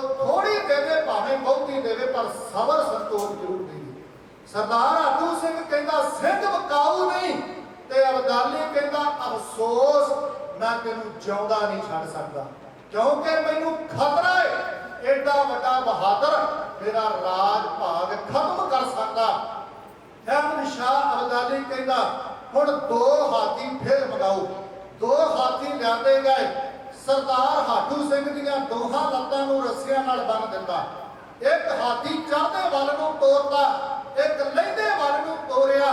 ਥੋੜੀ ਦੇਵੇ ਭਾਵੇਂ ਬਹੁਤੀ ਦੇਵੇ ਪਰ ਸਬਰ ਸੰਤੋਖ ਜ਼ਰੂਰ ਦੇਵੇ ਸਰਦਾਰ ਆਟੂ ਸਿੰਘ ਕਹਿੰਦਾ ਸਿੰਘ ਵਕਾਊ ਨਹੀਂ ਤੇ ਅਬਦਾਲੀ ਕਹਿੰਦਾ, ਅਫਸੋਸ, ਮੈਂ ਤੈਨੂੰ ਜਿਉਂਦਾ ਨਹੀਂ ਛੱਡ ਸਕਦਾ। ਕਿਉਂਕਿ ਮੈਨੂੰ ਖਤਰਾ ਹੈ ਐਡਾ ਵੱਡਾ ਬਹਾਦਰ ਮੇਰਾ ਰਾਜ ਭਾਗ ਖਤਮ ਕਰ ਸਕਦਾ। ਅਹਿਮਦ ਸ਼ਾਹ ਅਬਦਾਲੀ ਕਹਿੰਦਾ, ਹੁਣ ਦੋ ਹਾਥੀ ਫੇਰ ਮਗਾਓ। ਦੋ ਹਾਥੀ ਲਿਆਂਦੇ ਗਏ ਸਰਦਾਰ ਹਾਟੂ ਸਿੰਘ ਦੀਆਂ ਦੋਹਾਂ ਲੱਤਾਂ ਨੂੰ ਰੱਸਿਆਂ ਨਾਲ ਬੰਨ ਦਿੱਤਾ ਇੱਕ ਹਾਥੀ ਚੜ੍ਹਦੇ ਵੱਲ ਨੂੰ ਤੋਰਦਾ, ਇੱਕ ਲਹਿੰਦੇ ਵੱਲ ਨੂੰ ਤੋਰਿਆ।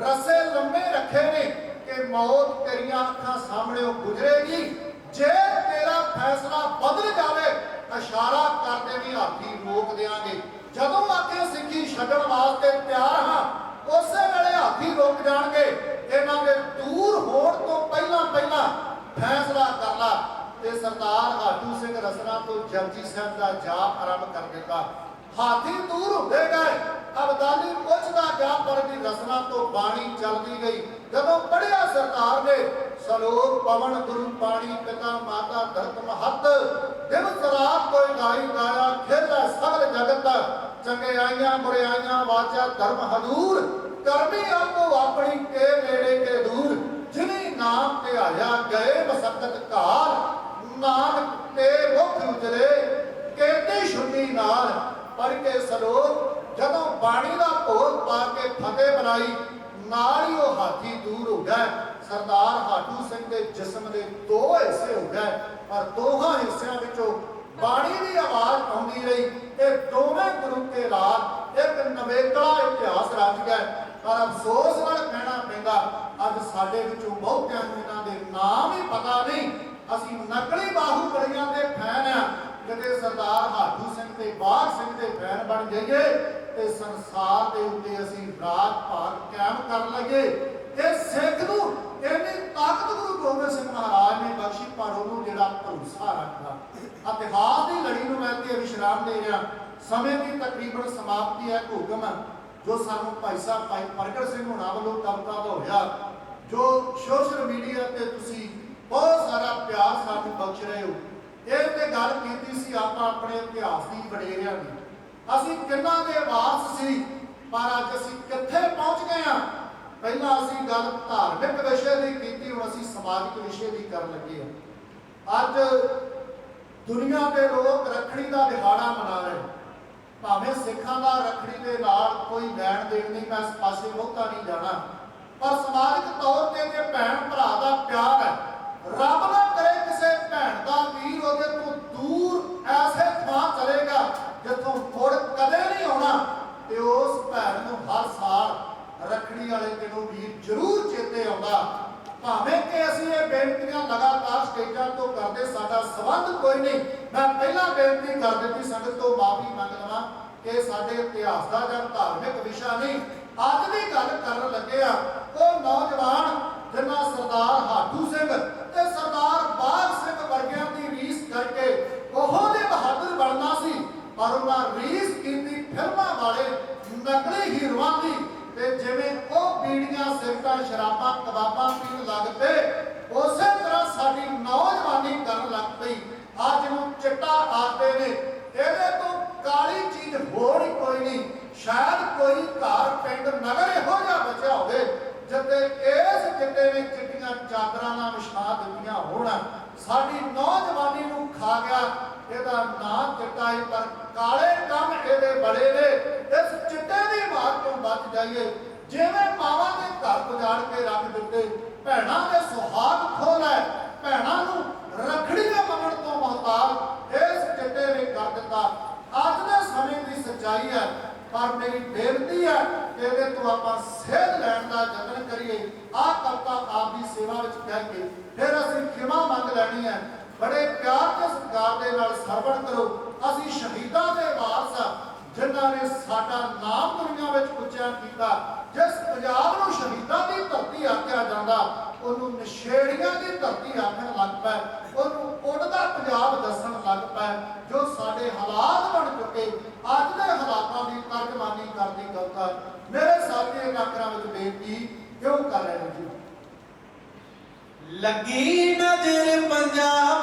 ਰੱਸੇ ਲੰਮੇ ਰੱਖੇ ਨੇ ਕਿ ਮੌਤ ਤੇਰੀਆਂ ਅੱਖਾਂ ਸਾਹਮਣੇ ਗੁਜ਼ਰੇਗੀ। ਜੇ ਤੇਰਾ ਫੈਸਲਾ ਬਦਲ ਜਾਵੇ, ਇਸ਼ਾਰਾ ਕਰਦੇ ਵੀ ਹਾਥੀ ਰੋਕ ਦੇਾਂਗੇ ਜਦੋਂ ਆਖੇ ਸਿੱਖੀ ਛੱਡਣ ਵਾਸਤੇ ਤਿਆਰ ਹਾਂ, ਉਸੇ ਵੇਲੇ ਹਾਥੀ ਰੁਕ ਜਾਣਗੇ। ਇਹਨਾਂ ਦੇ ਦੂਰ ਹੋਣ ਤੋਂ ਪਹਿਲਾਂ ਪਹਿਲਾਂ ਫੈਸਲਾ ਕਰ ਲਾ। ਤੇ ਸਰਦਾਰ ਹਾਟੂ ਸਿੰਘ ਰਸਨਾ ਤੋਂ ਜਪਜੀ ਸਾਹਿਬ ਦਾ ਜਾਪ ਆਰੰਭ ਕਰ ਦਿੱਤਾ। ਹਾਥੀ ਦੂਰ ਹੁੰਦੇ ਗਏ। ਅਬਦਾਲੀ ਪੁੱਛਦਾ ਜਾਪਰ ਦੀ ਰਸਨਾ ਤੋਂ ਬਾਣੀ ਚੱਲਦੀ ਗਈ? ਜਦੋਂ ਪੜਿਆ ਸਰਦਾਰ ਨੇ, ਸਲੋਕ ਪਵਨ ਗੁਰੂ ਪਾਣੀ ਪਿਤਾ ਮਾਤਾ ਧਰਤ ਮਹੱਤ ਦਿਵਸ ਰਾਤ ਕੋਈ ਗਾਈ ਗਾਇਆ ਖੇਲਾ ਸਗਲ ਜਗਤ, ਚੰਗੇ ਬੁਰਿਆਈਆਂ ਵਾਚਾ ਧਰਮ ਹਜ਼ੂਰ, ਕਰਮੀ ਆਪੋ ਆਪਣੀ ਕੇ ਨੇੜੇ ਕੇ ਦੂਰ, ਜਿਨੀ ਨਾਮ ਤੇ ਆਇਆ ਗਏ ਮਸਕਤ ਘਾਲ ਨਾਨਕ ਤੇ ਮੁਖ ਉਜਲੇ, ਕਹਿੰਦੇ ਸ਼ੁੱਧੀ ਨਾਲ ਪੜ ਕੇ ਸਲੋਕ ਜਦੋਂ ਬਾਣੀ ਦਾ ਭੋਗ ਪਾ ਕੇ ਫਤਿਹ ਬਣਾਈ ਨਾਲ ਹੀ ਉਹ ਹਾਥੀ ਦੂਰ ਹੋ ਗਿਆ ਸਰਦਾਰ ਹਾਟੂ ਸਿੰਘ ਦੇ ਜਿਸਮ ਦੇ ਦੋ ਹਿੱਸੇ ਹੋ ਗਏ, ਪਰ ਦੋਹਾਂ ਹਿੱਸਿਆਂ ਵਿੱਚੋਂ ਬਾਣੀ ਦੀ ਆਵਾਜ਼ ਆਉਂਦੀ ਰਹੀ ਇਹ ਦੋਵੇਂ ਗੁਰੂ ਕੇ ਲਾਲ ਇੱਕ ਨਵੇਕਲਾ ਇਤਿਹਾਸ ਰਚ ਗਿਆ ਪਰ ਅਫਸੋਸ ਨਾਲ ਕਹਿਣਾ ਪੈਂਦਾ, ਅੱਜ ਸਾਡੇ ਵਿੱਚੋਂ ਬਹੁਤਿਆਂ ਨੂੰ ਇਹਨਾਂ ਦੇ ਨਾਮ ਹੀ ਪਤਾ ਨਹੀਂ ਅਸੀਂ ਨਕਲੀ ਬਾਹੂਬਲੀਆਂ ਦੇ ਫੈਨ ਆ। ਕਿਤੇ ਸਰਦਾਰ ਹਾਟੂ ਸਿੰਘ ਤੇ ਬਾਗ ਸਿੰਘ ਦੇ ਫੈਨ ਬਣ ਜਾਈਏ ਤੇ ਸੰਸਾਰ ਦੇ ਉੱਤੇ ਅਸੀਂ ਰਾਜ ਭਾਗ ਕਾਇਮ ਕਰ ਲਈਏ। ਇਹ ਸਿੱਖ ਨੂੰ ਇੰਨੀ ਤਾਕਤ ਗੁਰੂ ਗੋਬਿੰਦ ਸਿੰਘ ਮਹਾਰਾਜ ਨੇ ਬਖਸ਼ੀ, ਪਰ ਉਹਨੂੰ ਜਿਹੜਾ ਭਰੋਸਾ ਰੱਖਦਾ। ਇਤਿਹਾਸ ਦੀ ਲੜੀ ਨੂੰ ਮੈਂ ਤੇ ਵਿਸ਼ਰਾਮ ਦੇ ਰਿਹਾ। ਸਮੇਂ ਦੀ ਤਕਰੀਬਨ ਸਮਾਪਤੀ ਹੈ ਹੁਕਮ ਜੋ ਸਾਨੂੰ ਭਾਈ ਸਾਹਿਬ ਭਾਈ ਪ੍ਰਗਟ ਸਿੰਘ ਹੁਣਾਂ ਵੱਲੋਂ ਕਵਿਤਾ ਦਾ ਹੋਇਆ ਜੋ ਸੋਸ਼ਲ ਮੀਡੀਆ ਤੇ ਤੁਸੀਂ ਬਹੁਤ ਸਾਰਾ ਪਿਆਰ ਸਾਨੂੰ ਬਖਸ਼ ਰਹੇ ਹੋ। ਇਹ ਤੇ ਗੱਲ ਕੀਤੀ ਸੀ, ਆਪਾਂ ਆਪਣੇ ਇਤਿਹਾਸ ਦੀ ਵਡੇਰਿਆਂ ਦੀ। ਅਸੀਂ ਕਿੰਨਾ ਦੇ ਵਾਰਸ ਸੀ, ਪਰ ਅੱਜ ਅਸੀਂ ਕਿੱਥੇ ਪਹੁੰਚ ਗਏ ਆ ਪਹਿਲਾਂ ਅਸੀਂ ਗੱਲ ਧਾਰਮਿਕ ਵਿਸ਼ੇ ਦੀ ਕੀਤੀ, ਹੁਣ ਅਸੀਂ ਸਮਾਜਿਕ ਵਿਸ਼ੇ ਦੀ ਕਰਨ ਲੱਗੇ ਆ ਅੱਜ ਦੁਨੀਆ ਦੇ ਲੋਕ ਰੱਖੜੀ ਦਾ ਦਿਹਾੜਾ ਮਨਾ ਰਹੇ ਭਾਵੇਂ ਸਿੱਖਾਂ ਦਾ ਰੱਖੜੀ ਦੇ ਨਾਲ ਕੋਈ ਲੈਣ ਦੇਣ ਨਹੀਂ, ਮੈਂ ਇਸ ਪਾਸੇ ਬਹੁਤਾ ਨਹੀਂ ਜਾਣਾ ਪਰ ਸਮਾਜਿਕ ਤੌਰ ਤੇ ਜੇ ਭੈਣ ਭਰਾ ਦਾ ਪਿਆਰ ਹੈ ਰੱਬ ਨਾ ਕਰੇ ਕਿਸੇ ਭੈਣ ਦਾ ਵੀਰ ਉਹਦੇ ਤੋਂ ਦੂਰ ਐਸੇ ਥਾਂ ਚਲੇਗਾ ਜਿੱਥੋਂ ਮੁੜ ਕਦੇ ਨਹੀਂ ਆਉਣਾ ਤੇ ਉਸ ਭੈਣ ਨੂੰ ਹਰ ਸਾਲ ਰੱਖੜੀ ਵਾਲੇ ਦਿਨੋਂ ਵੀਰ ਜ਼ਰੂਰ ਚੇਤੇ ਆਉਂਦਾ ਭਾਵੇਂ ਕਿ ਅਸੀਂ ਇਹ ਬੇਨਤੀਆਂ ਲਗਾਤਾਰ ਸਟੇਜਾਂ ਤੋਂ ਕਰਦੇ, ਸਾਡਾ ਸਬੰਧ ਕੋਈ ਨਹੀਂ। ਮੈਂ ਪਹਿਲਾਂ ਬੇਨਤੀ ਕਰ ਦਿੱਤੀ, ਸੰਗਤ ਤੋਂ ਮਾਫੀ ਮੰਗ ਲਵਾਂ ਕਿ ਸਾਡੇ ਇਤਿਹਾਸ ਦਾ ਜਾਂ ਧਾਰਮਿਕ ਵਿਸ਼ਾ ਨਹੀਂ, ਅੱਜ ਦੀ ਗੱਲ ਕਰਨ ਲੱਗੇ ਆ। ਉਹ ਨੌਜਵਾਨ ਜਿਨ੍ਹਾਂ ਸਰਦਾਰ ਹਾਟੂ ਸਿੰਘ ਤੇ ਸਰਦਾਰ ਬਾਗ ਸਿੰਘ ਵਰਗਿਆਂ ਦੀ ਰੀਸ ਕਰਕੇ ਉਹ ਦੇ ਬਹਾਦਰ ਬਣਨਾ ਸੀ, ਪਰ ਉਹਨਾਂ ਰੀਸ ਕੀਤੀ ਫਿਲਮਾਂ ਵਾਲੇ ਨਕਲੀ ਹੀਰੋਆਂ ਦੀ ਤੇ ਜਿਵੇਂ ਉਹ ਬੀੜੀਆਂ, ਸਿਗਰਟਾਂ, ਸ਼ਰਾਬਾਂ ਕਬਾਬਾਂ ਪੀਣ ਲੱਗ ਪਏ, ਉਸੇ ਸਾਡੀ ਨੌਜਵਾਨੀ ਕਰਨ ਲੱਗ ਪਈ। ਅੱਜ ਨੂੰ ਚਿੱਟਾ ਆਖਦੇ ਨੇ, ਇਹਦੇ ਤੋਂ ਕਾਲੀ ਚੀਜ਼ ਹੋਰ ਕੋਈ ਨਹੀਂ। ਸ਼ਾਇਦ ਕੋਈ ਘਰ, ਪਿੰਡ, ਨਗਰ ਇਹੋ ਜਿਹਾ ਬਚਿਆ ਹੋਵੇ ਜਿੱਤੇ ਇਸ ਚਿੱਟੇ ਨੇ ਚਿੱਟੀਆਂ ਚਾਦਰਾਂ ਨਾਲ ਵਿਛਾ ਦਿੱਤੀਆਂ ਹੋਣ। ਸਾਡੀ ਨੌਜਵਾਨੀ ਨੂੰ ਖਾ ਗਿਆ, ਇਹਦਾ ਨਾਂ ਚਿੱਟਾ ਹੀ ਪਰ ਕਾਲੇ ਕੰਮ ਇਹਦੇ ਬੜੇ ਨੇ। ਇਸ ਚਿੱਟੇ ਦੀ ਮਾਰ ਤੋਂ ਬਚ ਜਾਈਏ। ਜਿਵੇਂ ਮਾਵਾਂ ਦੇ ਘਰ ਗੁਜ਼ਾਰ ਕੇ ਰੱਖ ਦਿੱਤੇ, ਭੈਣਾਂ ਦੇ ਸੁਹਾਗ ਖੋ ਲੈ। ਭੈਣਾਂ ਨੂੰ ਰੱਖੜੀ ਮੰਗਣ ਤੋਂ ਮੁਹਤਾਜ ਇਸ ਚਿੱਟੇ ਨੇ ਕਰ ਦਿੱਤਾ। ਅੱਜ ਦੇ ਸਮੇਂ ਦੀ ਸੱਚਾਈ ਹੈ, ਪਰ ਮੇਰੀ ਬੇਨਤੀ ਹੈ ਕਿ ਇਹਦੇ ਤੋਂ ਆਪਾਂ ਸੇਧ ਲੈਣ ਦਾ ਯਤਨ ਕਰੀਏ। ਆਹ ਕਵਤਾ ਆਪ ਦੀ ਸੇਵਾ ਵਿੱਚ ਕਹਿ ਕੇ ਫਿਰ ਅਸੀਂ ਖਿਮਾ ਮੰਗ ਲੈਣੀ ਹੈ। ਬੜੇ ਪਿਆਰ ਤੇ ਸਤਿਕਾਰ ਦੇ ਨਾਲ ਸਰਵਣ ਕਰੋ। ਅਸੀਂ ਸ਼ਹੀਦਾਂ ਦੇ ਵਾਰਸ ਹਾਂ, ਜਿਨ੍ਹਾਂ ਨੇ ਸਾਡਾ ਨਾਮ ਦੁਨੀਆ ਵਿੱਚ ਉੱਚਾ ਕੀਤਾ। ਜਿਸ ਪੰਜਾਬ ਨੂੰ ਸ਼ਹੀਦਾਂ ਦੀ ਧਰਤੀ ਆਖਿਆ ਜਾਂਦਾ, ਉਹਨੂੰ ਨਸ਼ੇੜੀਆਂ ਦੀ ਧਰਤੀ ਆਖਣ ਲੱਗ ਪਏ ਉਹਨੂੰ ਉੱਡਦਾ ਪੰਜਾਬ ਦੱਸਣ ਲੱਗ ਪਏ ਜੋ ਸਾਡੇ ਹਾਲਾਤ ਬਣ ਚੁੱਕੇ, ਅੱਜ ਦੇ ਹਾਲਾਤਾਂ ਦੀ ਤਰਜਮਾਨੀ ਕਰਦੀ ਕਵਤਾ ਮੇਰੇ ਸਾਥੀ ਨਾਕਰਾਂ ਵਿੱਚ ਬੇਨਤੀ ਕਿਉਂ ਕਰ ਰਹੇ ਹੋ ਜੀ? ਲੱਗੀ ਨਜ਼ਰ ਪੰਜਾਬ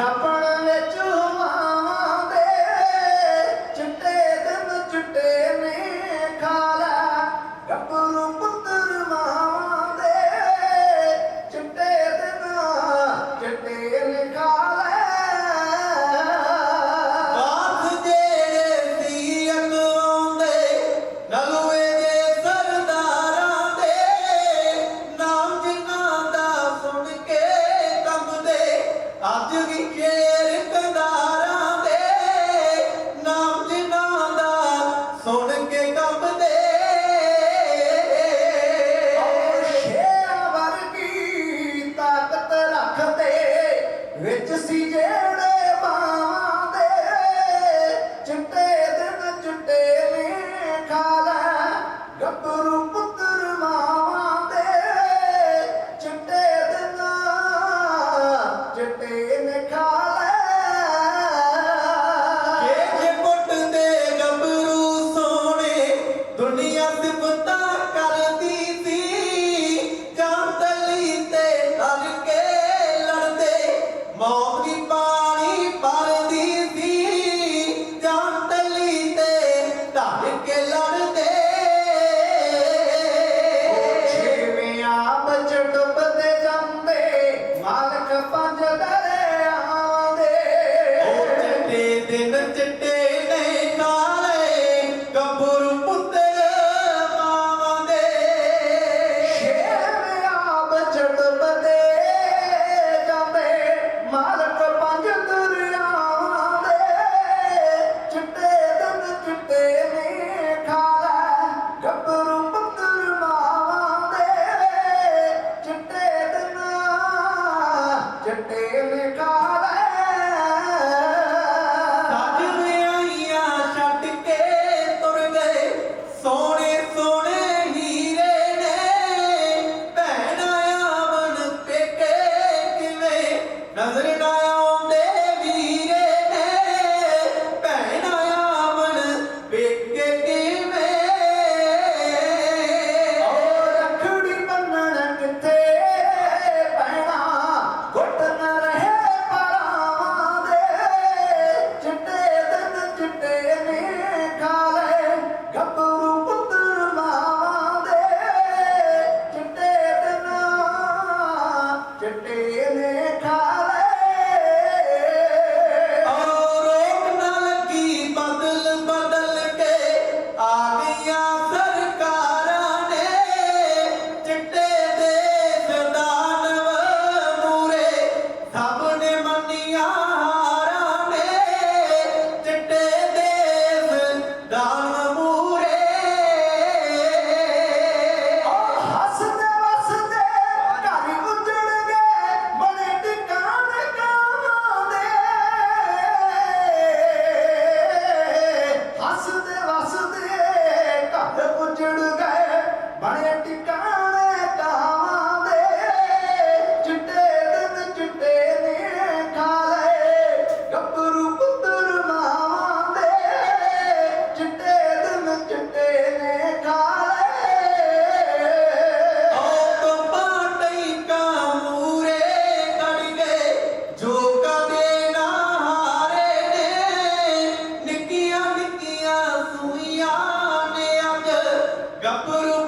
জাপান ਚਿੱਟੇ ਲਿਖਾ డబ్బులు